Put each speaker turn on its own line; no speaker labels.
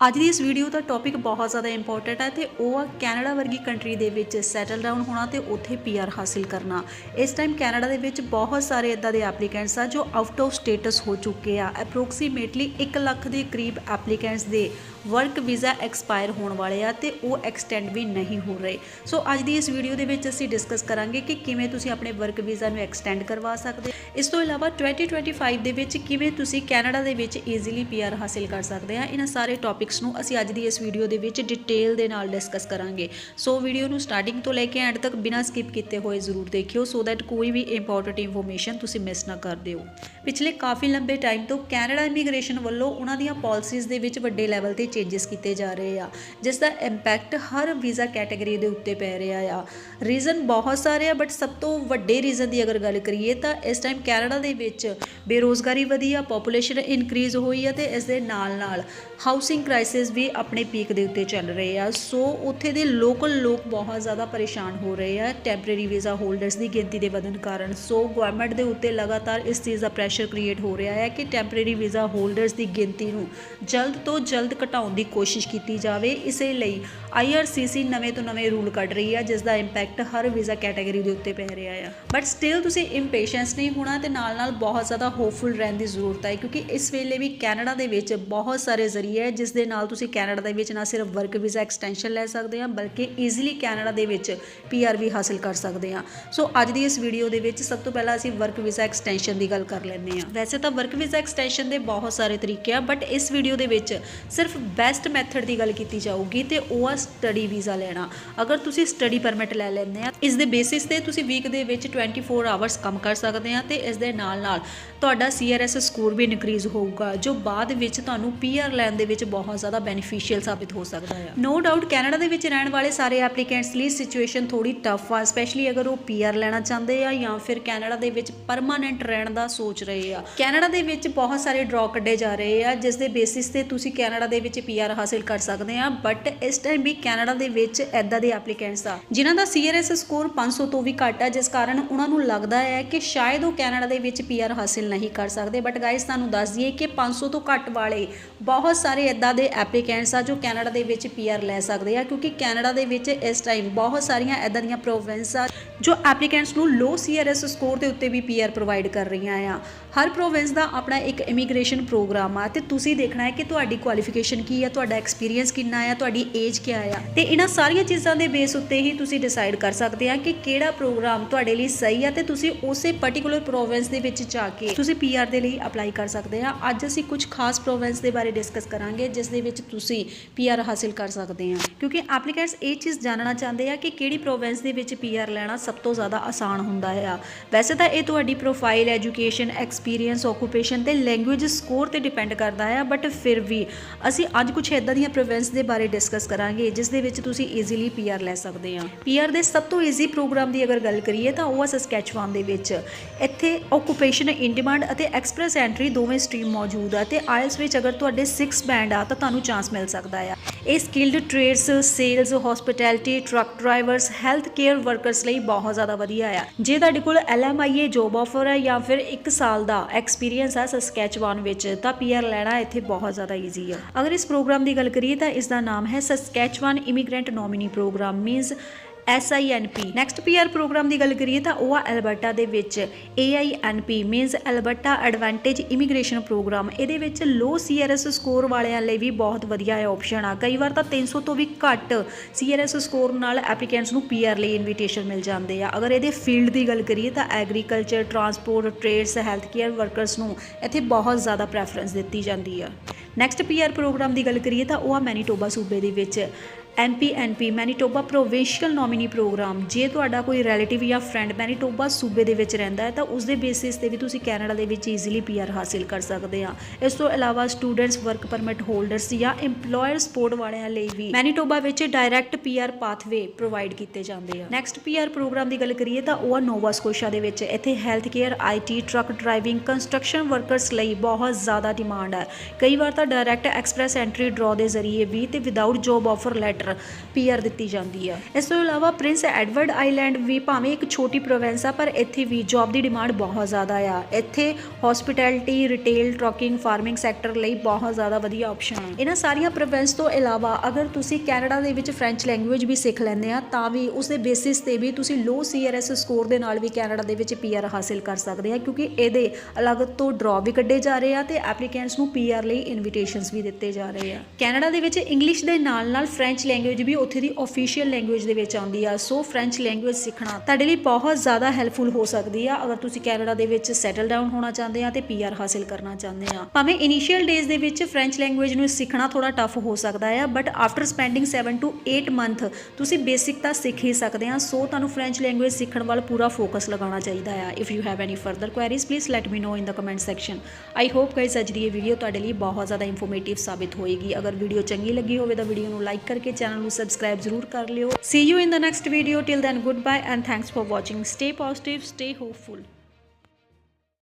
ਅੱਜ ਦੀ ਇਸ ਵੀਡੀਓ ਦਾ ਟੌਪਿਕ ਬਹੁਤ ਜ਼ਿਆਦਾ ਇੰਪੋਰਟੈਂਟ ਹੈ ਤੇ ਉਹ ਆ ਕੈਨੇਡਾ ਵਰਗੀ ਕੰਟਰੀ ਦੇ ਵਿੱਚ ਸੈਟਲ ਡਾਊਨ ਹੋਣਾ ਤੇ ਉੱਥੇ ਪੀਆਰ ਹਾਸਿਲ ਕਰਨਾ। ਇਸ ਟਾਈਮ ਕੈਨੇਡਾ ਦੇ ਵਿੱਚ ਬਹੁਤ ਸਾਰੇ ਇਦਾਂ ਦੇ ਐਪਲੀਕੈਂਟਸ ਆ ਜੋ ਆਊਟ ਆਫ ਸਟੇਟਸ ਹੋ ਚੁੱਕੇ ਆ। ਅਪਰੋਕਸੀਮੇਟਲੀ 1 ਲੱਖ ਦੇ ਕਰੀਬ ਐਪਲੀਕੈਂਟਸ ਦੇ ਵਰਕ ਵੀਜ਼ਾ ਐਕਸਪਾਇਰ ਹੋਣ ਵਾਲੇ ਆ ਤੇ ਉਹ ਐਕਸਟੈਂਡ ਵੀ ਨਹੀਂ ਹੋ ਰਹੇ। ਸੋ ਅੱਜ ਦੀ ਇਸ ਵੀਡੀਓ ਦੇ ਵਿੱਚ ਅਸੀਂ ਡਿਸਕਸ ਕਰਾਂਗੇ ਕਿ ਕਿਵੇਂ ਤੁਸੀਂ ਆਪਣੇ ਵਰਕ ਵੀਜ਼ਾ ਨੂੰ ਐਕਸਟੈਂਡ ਕਰਵਾ ਸਕਦੇ ਇਸ ਤੋਂ ਇਲਾਵਾ 2025 ਦੇ ਵਿੱਚ ਕਿਵੇਂ ਤੁਸੀਂ ਕੈਨੇਡਾ ਦੇ ਵਿੱਚ ਈਜ਼ੀਲੀ ਪੀਆਰ ਹਾਸਿਲ ਕਰ ਸਕਦੇ ਆ। ਇਹਨਾਂ ਸਾਰੇ ਟੌਪਿਕਸ ਨੂੰ ਅਸੀਂ ਅੱਜ ਦੀ ਇਸ ਵੀਡੀਓ ਦੇ ਵਿੱਚ ਡਿਟੇਲ ਦੇ ਨਾਲ ਡਿਸਕਸ ਕਰਾਂਗੇ। ਸੋ ਵੀਡੀਓ ਨੂੰ ਸਟਾਰਟਿੰਗ ਤੋਂ ਲੈ ਕੇ ਐਂਡ ਤੱਕ ਬਿਨਾਂ ਸਕਿਪ ਕੀਤੇ ਹੋਏ ਜ਼ਰੂਰ ਦੇਖਿਓ। ਸੋ ਦੈਟ ਕੋਈ ਵੀ ਇੰਪੋਰਟੈਂਟ ਇਨਫੋਰਮੇਸ਼ਨ ਤੁਸੀਂ ਮਿਸ ਨਾ ਕਰ ਦਿਓ। ਪਿਛਲੇ ਕਾਫੀ ਲੰਬੇ ਟਾਈਮ ਤੋਂ ਕੈਨੇਡਾ ਇਮੀਗ੍ਰੇਸ਼ਨ ਵੱਲੋਂ ਉਹਨਾਂ ਦੀਆਂ ਪਾਲਿਸੀਜ਼ ਦੇ ਵਿੱਚ ਵੱਡੇ ਲੈਵਲ ਤੇ ਚੇਂਜਸ ਕੀਤੇ ਜਾ ਰਹੇ ਆ, ਜਿਸ ਦਾ ਇੰਪੈਕਟ ਹਰ ਵੀਜ਼ਾ ਕੈਟਾਗਰੀ ਦੇ ਉੱਤੇ ਪੈ ਰਿਹਾ ਆ। ਰੀਜ਼ਨ ਬਹੁਤ ਸਾਰੇ ਆ ਬਟ ਸਭ ਤੋਂ ਵੱਡੇ ਰੀਜ਼ਨ ਦੀ ਅਗਰ ਗੱਲ ਕਰੀਏ ਤਾਂ ਇਸ ਟਾਈਮ ਕੈਨੇਡਾ ਦੇ ਵਿੱਚ ਬੇਰੋਜ਼ਗਾਰੀ ਵਧੀ ਆ ਪੋਪੂਲੇਸ਼ਨ ਇਨਕਰੀਜ਼ ਹੋਈ ਆ ਤੇ ਇਸ ਦੇ ਨਾਲ ਨਾਲ ਹਾਊਸਿੰਗ ਕ੍ਰਾਈਸਿਸ ਵੀ ਆਪਣੇ ਪੀਕ ਦੇ ਉੱਤੇ ਚੱਲ ਰਹੇ ਆ। ਸੋ ਉੱਥੇ ਦੇ ਲੋਕਲ ਲੋਕ ਬਹੁਤ ਜ਼ਿਆਦਾ ਪਰੇਸ਼ਾਨ ਹੋ ਰਹੇ ਆ। ਟੈਂਪਰੇਰੀ ਵੀਜ਼ਾ ਹੋਲਡਰਸ ਦੀ ਗਿਣਤੀ ਦੇ ਵਧਣ ਕਾਰਨ। ਸੋ ਗਵਰਨਮੈਂਟ ਦੇ ਉੱਤੇ ਲਗਾਤਾਰ ਇਸ ਚੀਜ਼ ਦਾ ਪ੍ਰੈਸ਼ਰ ਕ੍ਰੀਏਟ ਹੋ ਰਿਹਾ ਹੈ ਕਿ ਟੈਂਪਰੇਰੀ ਵੀਜ਼ਾ ਹੋਲਡਰਸ ਦੀ ਗਿਣਤੀ ਨੂੰ ਜਲਦ ਤੋਂ ਜਲਦ ਘਟਾਉਣ ਦੀ ਕੋਸ਼ਿਸ਼ ਕੀਤੀ ਜਾਵੇ। ਇਸੇ ਲਈ IRCC ਨਵੇਂ ਤੋਂ ਨਵੇਂ ਰੂਲ ਕੱਢ ਰਹੀ ਹੈ ਜਿਸ ਦਾ ਇੰਪੈਕਟ ਹਰ ਵੀਜ਼ਾ ਕੈਟਾਗਰੀ ਦੇ ਉੱਤੇ ਪੈ ਰਿਹਾ ਆ। ਬਟ ਸਟਿਲ ਤੁਸੀਂ ਇੰਪੇਸ਼ੈਂਸ ਨਹੀਂ ਹੋਣਾ ਤੇ ਨਾਲ ਨਾਲ ਬਹੁਤ ਜ਼ਿਆਦਾ ਹੋਪਫੁਲ ਰਹਿਣ ਦੀ ਜ਼ਰੂਰਤ ਹੈ ਕਿਉਂਕਿ ਇਸ ਵੇਲੇ ਵੀ ਕੈਨੇਡਾ ਦੇ ਵਿੱਚ ਬਹੁਤ ਸਾਰੇ ਜ਼ਰੀਏ ਹੈ ਜਿਸ ਦੇ ਨਾਲ ਤੁਸੀਂ ਕੈਨੇਡਾ ਦੇ ਵਿੱਚ ਨਾ ਸਿਰਫ ਵਰਕ ਵੀਜ਼ਾ ਐਕਸਟੈਂਸ਼ਨ ਲੈ ਸਕਦੇ ਆ ਬਲਕਿ ਈਜ਼ੀਲੀ ਕੈਨੇਡਾ ਦੇ ਵਿੱਚ ਪੀਆਰ ਵੀ ਹਾਸਿਲ ਕਰ ਸਕਦੇ ਆ ਸੋ ਅੱਜ ਦੀ ਇਸ ਵੀਡੀਓ ਦੇ ਵਿੱਚ ਸਭ ਤੋਂ ਪਹਿਲਾਂ ਅਸੀਂ ਵਰਕ ਵੀਜ਼ਾ ਐਕਸਟੈਂਸ਼ਨ ਦੀ ਗੱਲ ਕਰ ਲੈਂਦੇ ਆ ਵੈਸੇ ਤਾਂ ਵਰਕ ਵੀਜ਼ਾ ਐਕਸਟੈਂਸ਼ਨ ਦੇ ਬਹੁਤ ਸਾਰੇ ਤਰੀਕੇ ਆ ਬਟ ਇਸ ਵੀਡੀਓ ਦੇ ਵਿੱਚ ਸਿਰਫ ਬੈਸਟ ਮੈਥਡ ਦੀ ਗੱਲ ਕੀਤੀ ਜਾਊਗੀ ਤੇ ਉਹ ਆ ਸਟੱਡੀ ਵੀਜ਼ਾ ਲੈਣਾ। ਅਗਰ ਤੁਸੀਂ ਸਟੱਡੀ ਪਰਮਿਟ ਲੈ ਲੈਂਦੇ ਆ ਇਸ ਦੇ ਬੇਸਿਸ ਤੇ ਤੁਸੀਂ ਵੀਕ ਦੇ ਵਿੱਚ 24 ਆਵਰਸ ਕੰਮ ਕਰ ਸਕਦੇ ਆ ਤੇ ਇਸ ਦੇ ਨਾਲ ਨਾਲ ਤੁਹਾਡਾ ਸੀਆਰਐਸ ਸਕੋਰ ਵੀ ਇਨਕਰੀਜ਼ ਹੋਊਗਾ, ਜੋ ਬਾਅਦ ਵਿੱਚ ਤੁਹਾਨੂੰ ਪੀਆਰ ਲੈਣ ਦੇ ਵਿੱਚ ਬਹੁਤ ਜ਼ਿਆਦਾ ਬੈਨੀਫੀਸ਼ੀਅਲ ਸਾਬਿਤ ਹੋ ਸਕਦਾ ਹੈ ਨੋ ਡਾਊਟ ਕੈਨੇਡਾ ਦੇ ਵਿੱਚ ਰਹਿਣ ਵਾਲੇ ਸਾਰੇ ਐਪਲੀਕੈਂਟਸ ਲਈ ਸਿਚੁਏਸ਼ਨ ਥੋੜੀ ਟਫ ਆ ਸਪੈਸ਼ਲੀ ਅਗਰ ਉਹ ਪੀਆਰ ਲੈਣਾ ਚਾਹੁੰਦੇ ਆ ਜਾਂ ਫਿਰ ਕੈਨੇਡਾ ਦੇ ਵਿੱਚ ਪਰਮਾਨੈਂਟ ਰਹਿਣ ਦਾ ਸੋਚ ਰਹੇ ਆ। ਕੈਨੇਡਾ ਦੇ ਵਿੱਚ ਬਹੁਤ ਸਾਰੇ ਡਰਾ ਕੱਢੇ ਜਾ ਰਹੇ ਆ, ਜਿਸ ਦੇ ਬੇਸਿਸ ਤੇ ਤੁਸੀਂ ਕੈਨੇਡਾ ਦੇ ਵਿੱਚ ਪੀਆਰ ਹਾਸਿਲ ਕਰ ਸਕਦੇ ਆ ਬਟ ਇਸ ਟਾਈਮ ਵੀ ਕੈਨੇਡਾ ਦੇ ਵਿੱਚ ਐਦਾਂ ਦੇ ਐਪਲੀਕੈਂਟਸ ਆ, ਜਿਨ੍ਹਾਂ ਦਾ ਸੀਆਰਐਸ ਸਕੋਰ 500 ਤੋਂ ਵੀ ਘੱਟ ਆ, ਜਿਸ ਕਾਰਨ ਉਹਨਾਂ ਨੂੰ ਲੱਗਦਾ ਹੈ ਕਿ ਸ਼ਾਇਦ ਉਹ ਕੈਨੇਡਾ ਦੇ ਵਿੱਚ ਪੀਆਰ ਹਾਸਿਲ ਨਹੀਂ ਕਰ ਸਕਦੇ। ਬਟ ਗਾਇਸ ਤੁਹਾਨੂੰ ਦੱਸ ਦਈਏ ਕਿ 500 ਤੋਂ ਘੱਟ ਵਾਲੇ ਬਹੁਤ ਸਾਰੇ ਐਦਾਂ ਦੇ ਐਪਲੀਕੈਂਟਸ ਆ ਜੋ ਕੈਨੇਡਾ ਦੇ ਵਿੱਚ ਪੀਆਰ ਲੈ ਸਕਦੇ ਆ, ਕਿਉਂਕਿ ਕੈਨੇਡਾ ਦੇ ਵਿੱਚ ਇਸ ਟਾਈਮ ਬਹੁਤ ਸਾਰੀਆਂ ਐਦਾਂ ਦੀਆਂ ਪ੍ਰੋਵਿੰਸ ਆ ਜੋ ਐਪਲੀਕੈਂਟਸ ਨੂੰ ਲੋ ਸੀਆਰਐਸ ਸਕੋਰ ਦੇ ਉੱਤੇ ਵੀ ਪੀਆਰ ਪ੍ਰੋਵਾਈਡ ਕਰ ਰਹੀਆਂ ਆ। ਹਰ ਪ੍ਰੋਵਿੰਸ ਦਾ ਆਪਣਾ ਇੱਕ ਇਮੀਗ੍ਰੇਸ਼ਨ ਪ੍ਰੋਗਰਾਮ ਆ ਤੇ ਤੁਸੀਂ ਦੇਖਣਾ ਹੈ ਕਿ ਤੁਹਾਡੀ ਕੁਆਲੀਫਿਕੇਸ਼ਨ ਕੀ ਆ, ਤੁਹਾਡਾ ਐਕਸਪੀਰੀਅੰਸ ਕਿੰਨਾ ਆ, ਤੁਹਾਡੀ ਏਜ ਕੀ ਆ। ਤੇ ਇਹਨਾਂ ਸਾਰੀਆਂ ਚੀਜ਼ਾਂ ਦੇ ਬੇਸ ਉੱਤੇ ਹੀ ਤੁਸੀਂ ਡਿਸਾਈਡ ਕਰ ਸਕਦੇ ਆ ਕਿ ਕਿਹੜਾ ਪ੍ਰੋਗਰਾਮ ਤੁਹਾਡੇ ਲਈ ਸਹੀ ਆ ਤੇ ਤੁਸੀਂ ਉਸੇ ਪਾਰਟਿਕੂਲਰ ਪ੍ਰੋਵਿੰਸ ਦੇ ਵਿੱਚ ਜਾ ਕੇ ਤੁਸੀਂ ਪੀਆਰ ਦੇ ਲਈ ਅਪਲਾਈ ਕਰ ਸਕਦੇ ਆ। ਅੱਜ ਅਸੀਂ ਕੁਝ ਖਾਸ ਪ੍ਰੋਵਿੰਸ ਦੇ ਬਾਰੇ ਡਿਸਕਸ ਕਰਾਂਗੇ, ਜਿਸ ਦੇ ਵਿੱਚ ਤੁਸੀਂ ਪੀਆਰ ਹਾਸਿਲ ਕਰ ਸਕਦੇ ਆ। ਕਿਉਂਕਿ ਐਪਲੀਕੈਂਟਸ ਇਹ ਚੀਜ਼ ਜਾਣਨਾ ਚਾਹੁੰਦੇ ਆ ਕਿ ਕਿਹੜੀ ਪ੍ਰੋਵਿੰਸ ਦੇ ਵਿੱਚ ਪੀਆਰ ਲੈਣਾ ਸਭ ਤੋਂ ਜ਼ਿਆਦਾ ਆਸਾਨ ਹੁੰਦਾ ਆ। ਵੈਸੇ ਤਾਂ ਇਹ ਤੁਹਾਡੀ ਪ੍ਰੋਫਾਈਲ ਐਜੂਕੇਸ਼ਨ ਐਕਸਪੀਰੀਅੰਸ ਓਕੂਪੇਸ਼ਨ ਤੇ ਲੈਂਗੁਏਜ ਸਕੋਰ ਤੇ ਡਿਪੈਂਡ ਕਰਦਾ ਹੈ ਬਟ ਫਿਰ ਵੀ ਅਸੀਂ ਅੱਜ ਕੁਝ ਇਦਾਂ ਦੀਆਂ ਪ੍ਰੋਵਿੰਸ ਦੇ ਬਾਰੇ ਡਿਸਕਸ ਕਰਾਂਗੇ, ਜਿਸ ਦੇ ਵਿੱਚ ਤੁਸੀਂ ਈਜ਼ੀਲੀ ਪੀਆਰ ਲੈ ਸਕਦੇ ਆ। ਪੀਆਰ ਦੇ ਸਭ ਤੋਂ ਈਜ਼ੀ ਪ੍ਰੋਗਰਾਮ ਦੀ ਅਗਰ ਗੱਲ ਕਰੀਏ ਤਾਂ ਉਹ ਆ ਸਸਕੈਚਵਾਨ ਦੇ ਵਿੱਚ। ਇੱਥੇ ਓਕੂਪੇਸ਼ਨ ਇਨ ਡਿਮਾਂਡ ਅਤੇ ਐਕਸਪ੍ਰੈਸ ਐਂਟਰੀ ਦੋਵੇਂ ਸਟਰੀਮ ਮੌਜੂਦ ਆ ਤੇ ਆਇਲਸ ਵਿੱਚ ਅਗਰ ਤੁਹਾਡੇ 6 ਬੈਂਡ ਆ ਤਾਂ ਤੁਹਾਨੂੰ ਚਾਂਸ ਮਿਲ ਸਕਦਾ ਆ। ਇਹ skilled trades sales hospitality truck drivers health care workers ਲਈ ਬਹੁਤ ਜ਼ਿਆਦਾ ਵਧੀਆ ਆ। ਜੇ ਤੁਹਾਡੇ ਕੋਲ ਐਲਐਮਆਈਏ ਜੋਬ ਆਫਰ ਹੈ ਜਾਂ ਫਿਰ 1 ਸਾਲ ਦਾ ਐਕਸਪੀਰੀਅੰਸ ਹੈ ਸਸਕੈਚਵਾਨ ਵਿੱਚ, ਤਾਂ ਪੀਆਰ ਲੈਣਾ ਇੱਥੇ ਬਹੁਤ ਜ਼ਿਆਦਾ ਈਜ਼ੀ ਆ। ਅਗਰ ਇਸ ਪ੍ਰੋਗਰਾਮ ਦੀ ਗੱਲ ਕਰੀਏ ਤਾਂ ਇਸ ਦਾ ਨਾਮ ਹੈ Saskatchewan immigrant nominee programme means SINP next PR programme ਦੀ ਗੱਲ ਕਰੀਏ ਤਾਂ ਉਹ ਆ ਐਲਬਰਟਾ ਦੇ ਵਿੱਚ। AINP means Alberta advantage immigration programme ਇਹਦੇ ਵਿੱਚ ਲੋ CRS ਸਕੋਰ ਵਾਲਿਆਂ ਲਈ ਵੀ ਬਹੁਤ ਵਧੀਆ ਆਪਸ਼ਨ ਆ। ਕਈ ਵਾਰ ਤਾਂ 300 ਤੋਂ ਵੀ ਘੱਟ CRS ਸਕੋਰ ਨਾਲ ਐਪਲੀਕੈਂਟਸ ਨੂੰ PR ਲਈ ਇਨਵੀਟੇਸ਼ਨ ਮਿਲ ਜਾਂਦੇ ਆ। ਅਗਰ ਇਹਦੇ ਫੀਲਡ ਦੀ ਗੱਲ ਕਰੀਏ ਤਾਂ agriculture transport trades health care workers ਨੂੰ ਇੱਥੇ ਬਹੁਤ ਜ਼ਿਆਦਾ ਪ੍ਰੈਫਰੈਂਸ ਦਿੱਤੀ ਜਾਂਦੀ ਆ। ਨੈਕਸਟ PR ਪ੍ਰੋਗਰਾਮ ਦੀ ਗੱਲ ਕਰੀਏ ਤਾਂ ਉਹ ਆ ਮੈਨੀਟੋਬਾ ਸੂਬੇ ਦੇ ਵਿੱਚ। MPNP Manitoba provincial nominee programme. ਜੇ ਤੁਹਾਡਾ ਕੋਈ ਰਿਲੇਟਿਵ ਜਾਂ ਫਰੈਂਡ ਮੈਨੀਟੋਬਾ ਸੂਬੇ ਦੇ ਵਿੱਚ ਰਹਿੰਦਾ ਹੈ, ਤਾਂ ਉਸ ਦੇ ਬੇਸਿਸ ਤੇ ਵੀ ਤੁਸੀਂ ਕੈਨੇਡਾ ਦੇ ਵਿੱਚ ਈਜ਼ੀਲੀ ਪੀਆਰ ਹਾਸਿਲ ਕਰ ਸਕਦੇ ਆ ਇਸ ਤੋਂ ਇਲਾਵਾ ਸਟੂਡੈਂਟਸ ਵਰਕ ਪਰਮਿਟ ਹੋਲਡਰਸ ਜਾਂ EMPLOYER ਸਪੋਰਟ ਵਾਲਿਆਂ ਲਈ ਵੀ ਮੈਨੀਟੋਬਾ ਵਿੱਚ ਡਾਇਰੈਕਟ ਪੀਆਰ ਪਾਥਵੇ ਪ੍ਰੋਵਾਈਡ ਕੀਤੇ ਜਾਂਦੇ ਆ। ਨੈਕਸਟ ਪੀਆਰ ਪ੍ਰੋਗਰਾਮ ਦੀ ਗੱਲ ਕਰੀਏ, ਤਾਂ ਉਹ ਆ ਨੋਵਾ ਸਕੋਸ਼ਾ ਦੇ ਵਿੱਚ। ਇੱਥੇ health care IT truck driving construction workers ਲਈ ਬਹੁਤ ਜ਼ਿਆਦਾ ਡਿਮਾਂਡ ਹੈ। ਕਈ ਵਾਰ ਤਾਂ ਡਾਇਰੈਕਟ ਐਕਸਪ੍ਰੈਸ ਐਂਟਰੀ ਡਰਾ ਦੇ ਜ਼ਰੀਏ ਵੀ ਤੇ without job offer letter PR PR ਦਿੱਤੀ ਜਾਂਦੀ ਆ। ਇਸ ਤੋਂ ਇਲਾਵਾ ਪ੍ਰਿੰਸ ਐਡਵਰਡ ਆਈਲੈਂਡ ਵੀ ਭਾਵੇਂ ਇੱਕ ਛੋਟੀ ਪ੍ਰੋਵਿੰਸ ਆ, ਪਰ ਇੱਥੇ ਵੀ ਜੌਬ ਦੀ ਡਿਮਾਂਡ ਬਹੁਤ ਜ਼ਿਆਦਾ ਆ। ਇੱਥੇ hospitality retail trucking farming sector ਲਈ ਬਹੁਤ ਜ਼ਿਆਦਾ ਵਧੀਆ ਆਪਸ਼ਨ ਆ। ਇਹਨਾਂ ਸਾਰੀਆਂ ਪ੍ਰੋਵਿੰਸ ਤੋਂ ਇਲਾਵਾ ਅਗਰ ਤੁਸੀਂ ਕੈਨੇਡਾ ਦੇ ਵਿੱਚ ਫ੍ਰੈਂਚ ਲੈਂਗੁਏਜ ਵੀ ਸਿੱਖ ਲੈਂਦੇ ਆ, ਤਾਂ ਵੀ ਉਸ ਦੇ ਬੇਸਿਸ ਤੇ ਵੀ ਤੁਸੀਂ ਲੋ ਸੀਆਰਐਸ ਸਕੋਰ ਦੇ ਨਾਲ ਵੀ ਕੈਨੇਡਾ ਦੇ ਵਿੱਚ ਪੀਆਰ ਹਾਸਿਲ ਕਰ ਸਕਦੇ ਆ, ਕਿਉਂਕਿ ਇਹਦੇ ਅਲੱਗ ਤੋਂ ਡਰਾਅ ਵੀ ਕੱਢੇ ਜਾ ਰਹੇ ਆ ਤੇ ਐਪਲੀਕੈਂਟਸ ਨੂੰ ਪੀਆਰ ਲਈ ਇਨਵੀਟੇਸ਼ਨਸ ਵੀ ਦਿੱਤੇ ਜਾ ਰਹੇ ਆ। ਕੈਨੇਡਾ ਦੇ ਵਿੱਚ ਇੰਗਲਿਸ਼ ਦੇ ਨਾਲ ਨਾਲ ਫ੍ਰੈਂਚ ਲੈਂਗੁਏਜ ਵੀ ਉੱਥੇ ਦੀ ਅਫੀਸ਼ੀਅਲ ਲੈਂਗੁਏਜ ਦੇ ਵਿੱਚ ਆਉਂਦੀ ਆ। ਸੋ ਫ੍ਰੈਂਚ ਲੈਂਗੁਏਜ ਸਿੱਖਣਾ ਤੁਹਾਡੇ ਲਈ ਬਹੁਤ ਜ਼ਿਆਦਾ ਹੈਲਪਫੁਲ ਹੋ ਸਕਦੀ ਆ, ਅਗਰ ਤੁਸੀਂ ਕੈਨੇਡਾ ਦੇ ਵਿੱਚ ਸੈਟਲ ਡਾਊਨ ਹੋਣਾ ਚਾਹੁੰਦੇ ਆ ਤੇ ਪੀਆਰ ਹਾਸਿਲ ਕਰਨਾ ਚਾਹੁੰਦੇ ਆ। ਭਾਵੇਂ ਇਨੀਸ਼ੀਅਲ ਡੇਜ਼ ਦੇ ਵਿੱਚ ਫ੍ਰੈਂਚ ਲੈਂਗੁਏਜ ਨੂੰ ਸਿੱਖਣਾ ਥੋੜਾ ਟਫ ਹੋ ਸਕਦਾ ਆ but after spending 7 to 8 month ਤੁਸੀਂ ਬੇਸਿਕ ਤਾਂ ਸਿੱਖ ਹੀ ਸਕਦੇ ਆ। ਸੋ ਤੁਹਾਨੂੰ ਫ੍ਰੈਂਚ ਲੈਂਗੁਏਜ ਸਿੱਖਣ ਵੱਲ ਪੂਰਾ ਫੋਕਸ ਲਗਾਉਣਾ ਚਾਹੀਦਾ ਆ। If you have any further queries please let me know in the comment section I hope guys ਅੱਜ ਦੀ ਇਹ ਵੀਡੀਓ ਤੁਹਾਡੇ ਲਈ ਬਹੁਤ ਜ਼ਿਆਦਾ ਇਨਫੋਰਮੇਟਿਵ ਸਾਬਿਤ ਹੋਏਗੀ। ਅਗਰ ਵੀਡੀਓ ਚੰਗੀ ਲੱਗੀ ਹੋਵੇ ਤਾਂ ਵੀਡੀਓ ਨੂੰ ਲਾਈਕ ਕਰਕੇ ਚੈਨਲ ਨੂੰ ਸਬਸਕ੍ਰਾਈਬ ਜ਼ਰੂਰ ਕਰ ਲਿਓ see you in the next video till then goodbye and thanks for watching stay positive stay hopeful